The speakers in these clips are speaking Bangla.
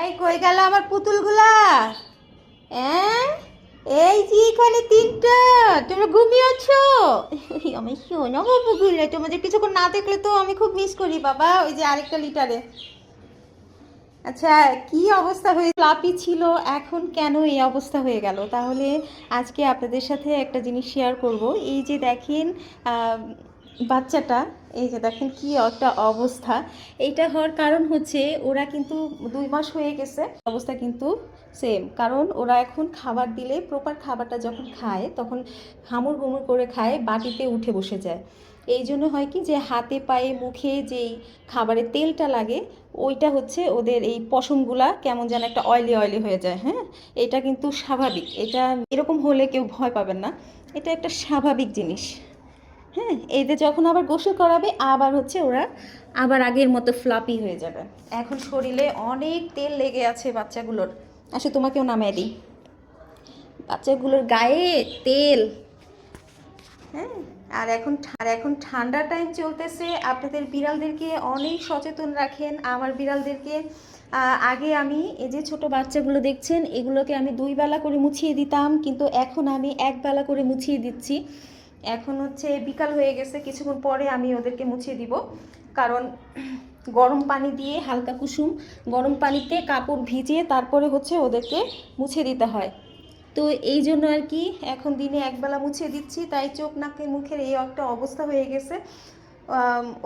এই কই গেল আমার পুতুলগুলা? হ্যাঁ? এই যে এখানে তিনটা, তোমরা ঘুমিয়েছো আমি শোনো বাবুগুলো তোমাদের কিছুক্ষণ না দেখলে তো আমি খুব মিস করি, বাবা। ওই যে আরেকটা লিটারে আচ্ছা কি অবস্থা হয়ে লাপি ছিল, এখন কেন এই অবস্থা হয়ে গেল? তাহলে আজকে আপনাদের সাথে একটা জিনিস শেয়ার করব। এই যে দেখেন বাচ্চাটা, এই যে দেখেন কি একটা অবস্থা। এইটা হওয়ার কারণ হচ্ছে ওরা কিন্তু দুই মাস হয়ে গেছে, অবস্থা কিন্তু সেম কারণ ওরা এখন খাবার দিলে প্রপার খাবারটা যখন খায়, তখন হামুর গুমুর করে খায়, বাটিতে উঠে বসে যায়। এই জন্য হয় কি যে হাতে, পায়ে, মুখে যেই খাবারের তেলটা লাগে, ওইটা হচ্ছে ওদের এই পশমগুলা কেমন যেন একটা অয়েলি অয়েলি হয়ে যায় হ্যাঁ? এটা কিন্তু স্বাভাবিক। এটা এরকম হলে কেউ ভয় পাবেন না। এটা একটা স্বাভাবিক জিনিস। হ্যাঁ এতে যখন আবার গোসল করাবে, আবার হচ্ছে ওরা আবার আগের মতো ফ্লাপি হয়ে যাবে। এখন শরীরে অনেক তেল লেগে আছে বাচ্চাগুলোর। আসলে তোমাকেও নামিয়ে দিই। বাচ্চাগুলোর গায়ে তেল। হ্যাঁ আর এখন আর এখন ঠান্ডা টাইম চলতেছে। আপনাদের বিড়ালদেরকে অনেক সচেতন রাখেন। আমার বিড়ালদেরকে আগে আমি এই যে ছোট বাচ্চাগুলো দেখছেন, এগুলোকে আমি দুই বেলা করে মুছিয়ে দিতাম, কিন্তু এখন আমি এক বেলা করে মুছিয়ে দিচ্ছি। এখন হচ্ছে বিকাল হয়ে গেছে, কিছুক্ষণ পরে আমি ওদেরকে মুছিয়ে দিব। কারণ গরম পানি দিয়ে হালকা কুসুম, গরম পানিতে কাপড় ভিজিয়ে তারপরে হচ্ছে ওদেরকে মুছে দিতে হয়। তো এই জন্য আর কি, এখন দিনে একবেলা মুছে দিচ্ছি, তাই চোখ নাকে মুখের এই একটা অবস্থা হয়ে গেছে।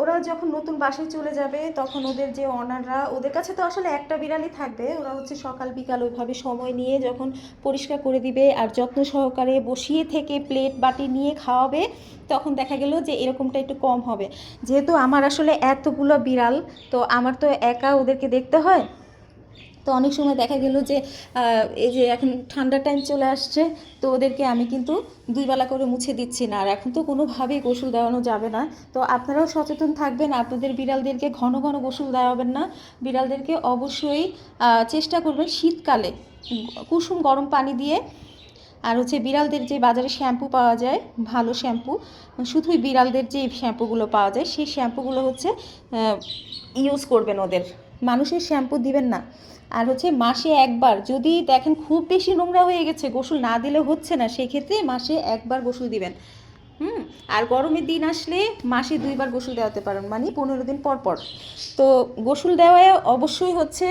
ওরা যখন নতুন বাসায় চলে যাবে, তখন ওদের যে অনাররা ওদের কাছে তো আসলে একটা বিড়ালই থাকবে। ওরা হচ্ছে সকাল, বিকাল ওইভাবে সময় নিয়ে যখন পরিষ্কার করে দিবে আর যত্ন সহকারে বসিয়ে থেকে প্লেট বাটি নিয়ে খাওয়াবে, তখন দেখা গেল যে এরকমটা একটু কম হবে। যেহেতু আমার আসলে এতগুলো বিড়াল, তো আমার তো একা ওদেরকে দেখতে হয়। তো অনেক সময় দেখা গেল যে এই যে এখন ঠান্ডা টাইম চলে আসছে, তো ওদেরকে আমি কিন্তু দুই বেলা করে মুছে দিচ্ছি না। আর এখন তো কোনোভাবেই গোসল দেওয়ানো যাবে না। তো আপনারাও সচেতন থাকবেন, আপনাদের বিড়ালদেরকে ঘন ঘন গোসল দেওয়াবেন না। বিড়ালদেরকে অবশ্যই চেষ্টা করবেন শীতকালে কুসুম গরম পানি দিয়ে। আর হচ্ছে বিড়ালদের যে বাজারে শ্যাম্পু পাওয়া যায়, ভালো শ্যাম্পু, শুধুই বিড়ালদের যে শ্যাম্পুগুলো পাওয়া যায়, সেই শ্যাম্পুগুলো হচ্ছে ইউজ করবেন ওদের। মানুষের শ্যাম্পু দিবেন না। আর হচ্ছে মাসে একবার, যদি দেখেন খুব বেশি নোংরা হয়ে গেছে, গোসল না দিলে হচ্ছে না, সেক্ষেত্রে মাসে একবার গোসল দিবেন। হুম? আর গরমের দিন আসলে মাসে দুইবার গোসল দেওয়াতে পারেন মানে পনেরো দিন পর পর। তো গোসল দেওয়ায় অবশ্যই হচ্ছে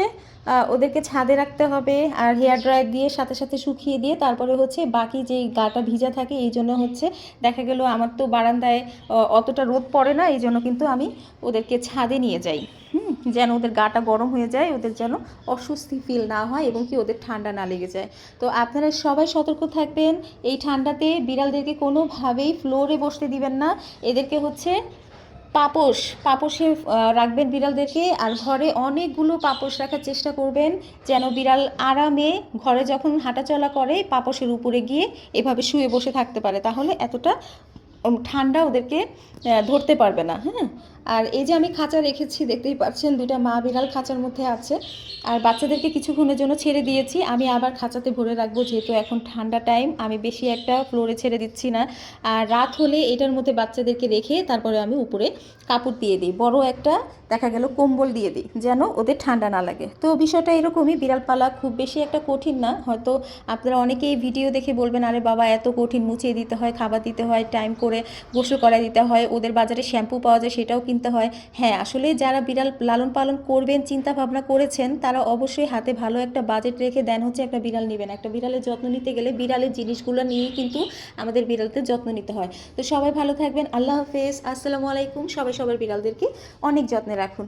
ওদেরকে ছাদে রাখতে হবে, আর হেয়ার ড্রায়ার দিয়ে সাথে সাথে শুকিয়ে দিয়ে তারপরে হচ্ছে বাকি যে গাটা ভিজা থাকে, এই জন্য হচ্ছে দেখা গেল আমার তো বারান্দায় অতটা রোদ পড়ে না, এই জন্য কিন্তু আমি ওদেরকে ছাদে নিয়ে যাই। হুম? যেন ওদের গাটা গরম হয়ে যায়, ওদের যেন অস্বস্তি ফিল না হয় এবং কি ওদের ঠান্ডা না লেগে যায়। তো আপনারা সবাই সতর্ক থাকবেন, এই ঠান্ডাতে বিড়ালদেরকে কোনোভাবেই ফ্লোরে বসতে দিবেন না। এদেরকে হচ্ছে পাপোশ, পাপোশে রাখবেন বিড়ালদেরকে আর ঘরে অনেকগুলো পাপোশ রাখার চেষ্টা করবেন যেন বিড়াল আরামে ঘরে যখন হাঁটাচলা করে পাপোশের উপরে গিয়ে এভাবে শুয়ে বসে থাকতে পারে। তাহলে এতটা ঠান্ডা ওদেরকে ধরতে পারবে না হ্যাঁ? আর এই যে আমি খাঁচা রেখেছি, দেখতেই পাচ্ছেন দুইটা মা বিড়াল খাঁচার মধ্যে আছে। আর বাচ্চাদেরকে কিছুক্ষণের জন্য ছেড়ে দিয়েছি। আমি আবার খাঁচাতে ভরে রাখব, যেহেতু এখন ঠান্ডা টাইম। আমি বেশি একটা ফ্লোরে ছেড়ে দিচ্ছি না। আর রাত হলে এটার মধ্যে বাচ্চাদেরকে রেখে তারপরে আমি উপরে কাপড় দিয়ে দিই। বড় একটা, দেখা গেল কম্বল দিয়ে দিই, যেন ওদের ঠান্ডা না লাগে। তো বিষয়টা এরকমই বিড়াল পালা খুব বেশি একটা কঠিন না। হয়তো আপনারা অনেকেই ভিডিও দেখে বলবেন, আরে বাবা, এত কঠিন মুছিয়ে দিতে হয়, খাবার দিতে হয়, টাইম করে গোসল করা দিতে হয়। ওদের বাজারে শ্যাম্পু পাওয়া যায়, সেটাও কিনতে হয়। হ্যাঁ আসলে যারা বিড়াল লালন পালন করবেন চিন্তা ভাবনা করেছেন, তারা অবশ্যই হাতে ভালো একটা বাজেট রেখে দেন হচ্ছে একটা বিড়াল নেবেন। একটা বিড়ালের যত্ন নিতে গেলে বিড়ালের জিনিসগুলো নিয়েই কিন্তু আমাদের বিড়ালদের যত্ন নিতে হয়। তো সবাই ভালো থাকবেন। আল্লাহ হাফেজ। আসসালামু আলাইকুম। সবাই সবার বিড়ালদেরকে অনেক যত্নে রাখুন।